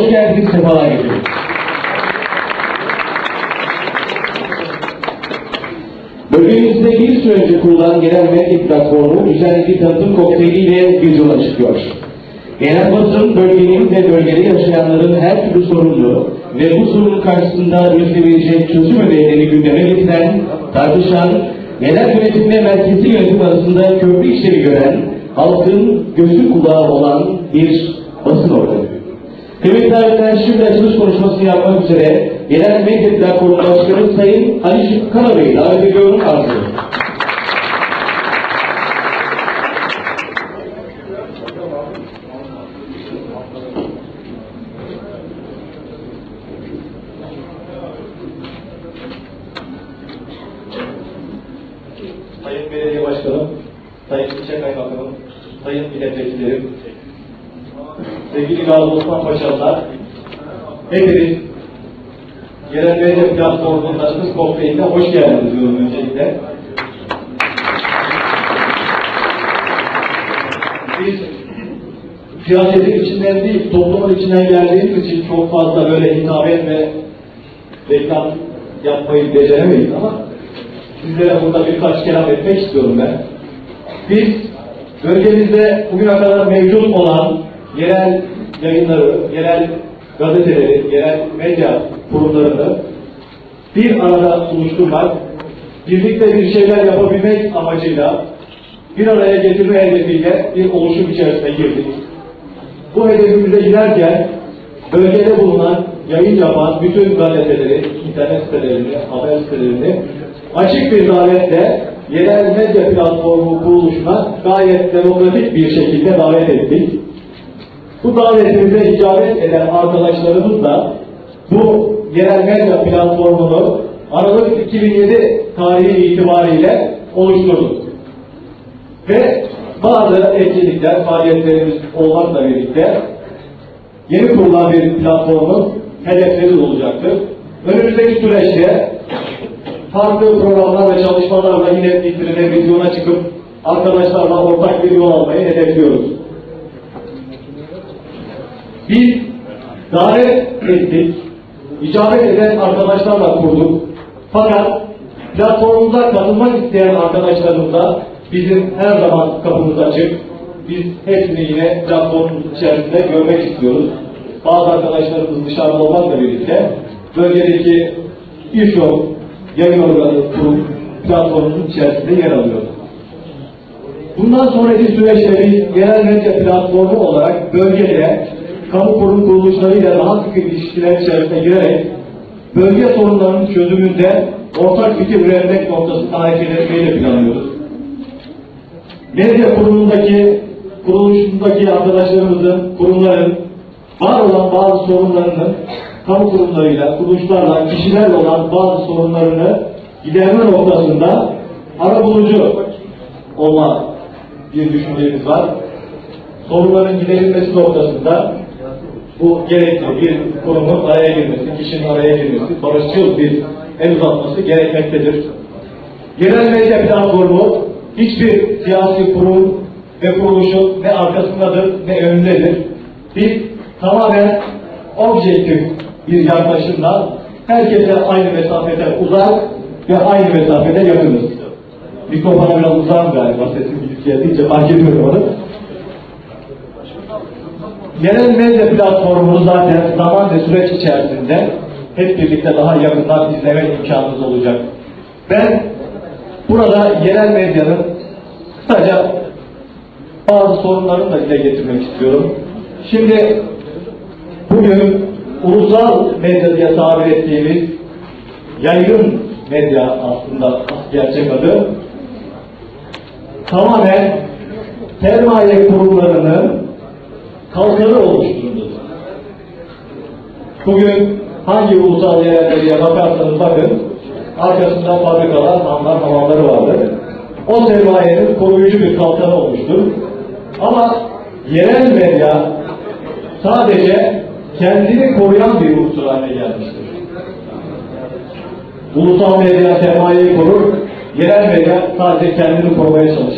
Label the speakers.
Speaker 1: hoş geldiniz, sefalar getirdiniz. Bölgemizde bir süre önce kurulan genel medya platformu düzenli tanıtım kokteyliyle bir yola çıkıyor. Genel basın bölgenin ve bölgede yaşayanların her türlü sorunlu ve bu sorunun karşısında üretilebilecek çözüm önerilerini gündeme getiren, tartışan, genel yönetimle merkezi yönetim arasında köprü işlevi gören, halkın gözü kulağı olan bir basın organı. Kıymetli şimdi açılış konuşmasını yapmak üzere Genel Medya Platformu Başkanı Sayın Ali Şık Karabey'i davet ediyorum arz ediyorum.
Speaker 2: Sayın Belediye Başkanım, Sayın İlçe Kaymakamım, Sayın Milletvekillerim, sevgili Gazi Osman Paşalılar, hepiniz Yerel Medya Platformu'nun açılış konfeyinde hoş geldiniz diyorum öncelikle. Biz siyasetin içinden değil, toplumun içinden geldiğimiz için çok fazla böyle hitabet ve reklam yapmayı beceremeyiz ama sizlere burada birkaç kelam etmek istiyorum ben. Biz bölgemizde bugüne kadar mevcut olan yerel yayınları, yerel gazeteleri, yerel medya kurumlarını bir arada buluşturmak, birlikte bir şeyler yapabilmek amacıyla bir araya getirme hedefiyle bir oluşum içerisine girdik. Bu hedefimize giderken bölgede bulunan, yayın yapan bütün gazeteleri, internet sitelerini, haber sitelerini açık bir davetle yerel medya platformu kuruluşuna gayet demokratik bir şekilde davet ettik. Bu davetimize icabet eden arkadaşlarımız da bu yerel medya platformunu Aralık 2007 tarihi itibariyle oluşturduk. Ve bazı etkinlikler, faaliyetlerimiz olmakla birlikte yeni kurulan bir platformun hedefleri olacaktır. Önümüzdeki süreçte farklı programlar ve çalışmalarla yine bir televizyona çıkıp arkadaşlarla ortak bir yol almayı hedefliyoruz. Biz davet ettik, icabet eden arkadaşlarla kurduk. Fakat platformumuza katılmak isteyen arkadaşlarımıza bizim her zaman kapımız açık. Biz hepsini yine platformumuz içerisinde görmek istiyoruz. Bazı arkadaşlarımız dışarıda olmakla birlikte bölgedeki birçok yayın organı kurum platformumuzun içerisinde yer alıyor. Bundan sonraki süreçte biz genel medya platformu olarak bölgede kamu kurum kuruluşlarıyla daha sıkı ilişkiler içerisine girerek bölge sorunlarının çözümünde ortak fikir üretmek noktasında hareket etmeyi de planlıyoruz. Medya kurumundaki kuruluşundaki arkadaşlarımızın, kurumların var olan bazı sorunlarını kamu kurumlarıyla, kuruluşlarla, kişilerle olan bazı sorunlarını giderme noktasında arabulucu olma bir düşüncemiz var. Sorunların giderilmesi noktasında bu gerekli bir kurumun araya girmesi, kişinin araya girmesi, barışçıl bir el uzatması gerekmektedir. Genel medya platformu hiçbir siyasi kurum ve kuruluşun ne arkasındadır ne önündedir. Biz tamamen objektif bir yaklaşımla herkese aynı mesafede uzak ve aynı mesafede yakınız. Mikrofona biraz uzağım galiba sesim gidip geldiğince fark ediyorum onu. Genel medya platformunu zaten zaman ve süreç içerisinde hep birlikte daha yakından izleme imkanımız olacak. Ben burada yerel medyanın kısaca bazı sorunlarını da dile getirmek istiyorum. Şimdi bugün ulusal medya diye tabir ettiğimiz yaygın medya aslında gerçek adı tamamen sermaye kurumlarının kalkanı oluşturuldu. Bugün hangi ulusal yerellere bakarsanız bakın arkasında fabrikalar, hamlar, hamamları vardır. O sermayenin koruyucu bir kalkanı olmuştur. Ama yerel medya sadece kendini koruyan bir unsur haline gelmiştir. Ulusal medya sermayeyi korur, yerel medya sadece kendini korumaya çalışır.